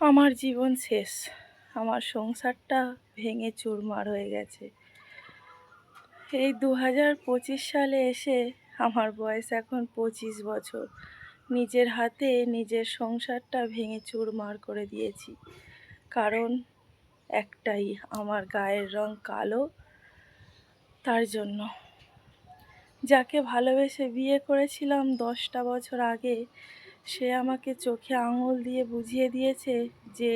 আমার জীবন শেষ। আমার সংসারটা ভেঙে চুরমার হয়ে গেছে। এই দু হাজার পঁচিশ সালে এসে আমার বয়স এখন পঁচিশ বছর। নিজের হাতে নিজের সংসারটা ভেঙে চুরমার করে দিয়েছি। কারণ একটাই, আমার গায়ের রং কালো, তার জন্য। যাকে ভালোবেসে বিয়ে করেছিলাম দশটা বছর আগে সে আমাকে চোখে আঙুল দিয়ে বুঝিয়ে দিয়েছে যে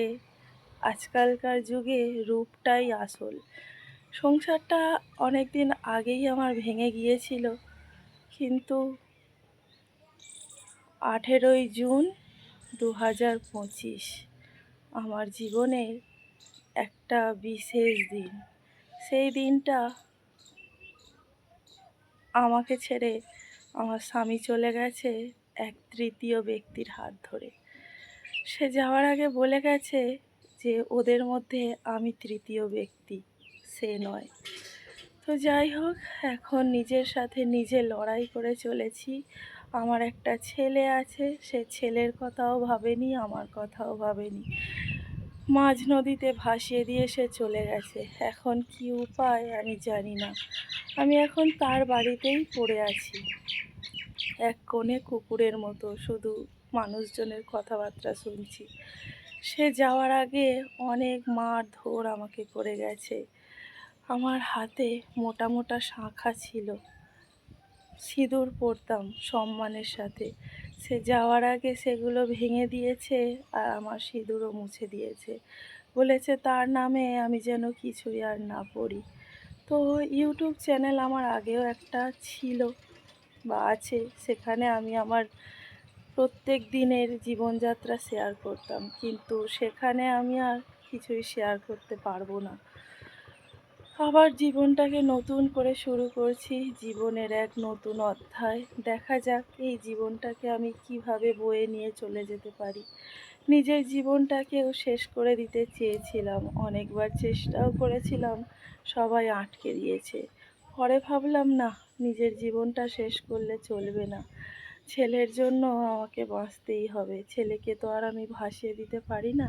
আজকালকার যুগে রূপটাই আসল। সংসারটা অনেক দিন আগেই আমার ভেঙে গিয়েছিল। কিন্তু আঠেরোই জুন দু হাজার পঁচিশ আমার জীবনের একটা বিশেষ দিন। সেই দিনটা আমাকে ছেড়ে আমার স্বামী চলে গেছে। এক তৃতীয় ব্যক্তির হাত ধরে। সে যাওয়ার আগে বলে গেছে যে, ওদের মধ্যে আমি তৃতীয় ব্যক্তি, সে নয়। তো যাই হোক, এখন নিজের সাথে নিজে লড়াই করে চলেছি। আমার একটা ছেলে আছে, সে ছেলের কথাও ভাবেনি, আমার কথাও ভাবেনি। মাঝ নদীতে ভাসিয়ে দিয়ে সে চলে গেছে। এখন কি উপায় আমি জানি না। আমি এখন তার বাড়িতেই পড়ে আছি। এক কোণে কুকুরের মতো শুধু মানুষজনের কথাবার্তা শুনছি। সে যাওয়ার আগে অনেক মার ধর আমাকে করে গেছে। আমার হাতে মোটা মোটা শাঁখা ছিল। সিঁদুর পরতাম সম্মানের সাথে। সে যাওয়ার আগে সেগুলো ভেঙে দিয়েছে আর আমার সিঁদুরও মুছে দিয়েছে। বলেছে, তার নামে আমি যেন কিছুই আর না পড়ি। তো ইউটিউব চ্যানেল আমার আগেও একটা ছিল। বা আছে, সেখানে আমি আমার প্রত্যেক দিনের জীবনযাত্রা শেয়ার করতাম। কিন্তু সেখানে আমি আর কিছুই শেয়ার করতে পারব না। আবার জীবনটাকে নতুন করে শুরু করছি জীবনের এক নতুন অধ্যায়। দেখা যাক এই জীবনটাকে আমি কীভাবে বয়ে নিয়ে চলে যেতে পারি। নিজের জীবনটাকেও শেষ করে দিতে চেয়েছিলাম। অনেকবার চেষ্টাও করেছিলাম, সবাই আটকে দিয়েছে। পরে ভাবলাম, না, নিজের জীবনটা শেষ করলে চলবে না। ছেলের জন্য আমাকে বাঁচতেই হবে। ছেলেকে তো আর আমি ভাসিয়ে দিতে পারি না।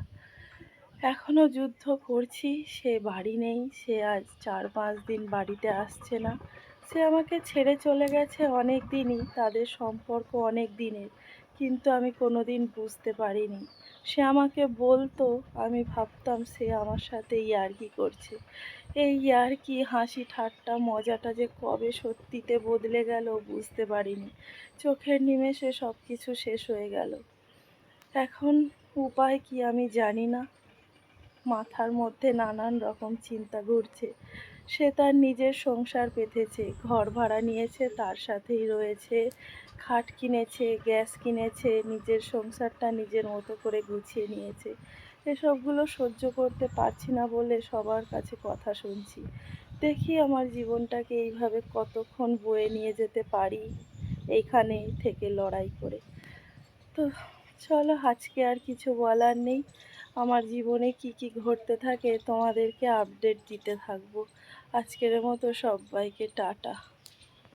এখনও যুদ্ধ করছি, সে বাড়ি নেই, সে আজ চার পাঁচ দিন বাড়িতে আসছে না। সে আমাকে ছেড়ে চলে গেছে অনেক দিনই, তাদের সম্পর্ক অনেক দিনের। কিন্তু আমি কোনো দিন বুঝতে পারিনি। সে আমাকে বলতো, আমি ভাবতাম সে আমার সাথে ইয়ার্কি করছে। এই ইয়ার্কি হাসি ঠাট্টা, মজাটা যে কবে সত্যিতে বদলে গেল বুঝতে পারিনি। চোখের নিমেষে সব কিছু শেষ হয়ে গেল। এখন উপায় কি আমি জানি না। মাথার মধ্যে নানান রকম চিন্তা ঘুরছে। সে তার নিজের সংসার পেতেছে, ঘর ভাড়া নিয়েছে, তার সাথেই রয়েছে, খাট কিনেছে, গ্যাস কিনেছে, নিজের সংসারটা নিজের মতো করে গুছিয়ে নিয়েছে। এসবগুলো সহ্য করতে পারছি না বলে সবার কাছে কথা শুনছি। দেখি আমার জীবনটাকে এইভাবে কতক্ষণ বয়ে নিয়ে যেতে পারি এইখানে থেকে লড়াই করে। তো চলো আজকে আর কিছু বলার নেই। আমার জীবনে কি কি ঘটতে থাকে তোমাদেরকে আপডেট দিতে থাকব। আজকের মতো সবাইকে টাটা।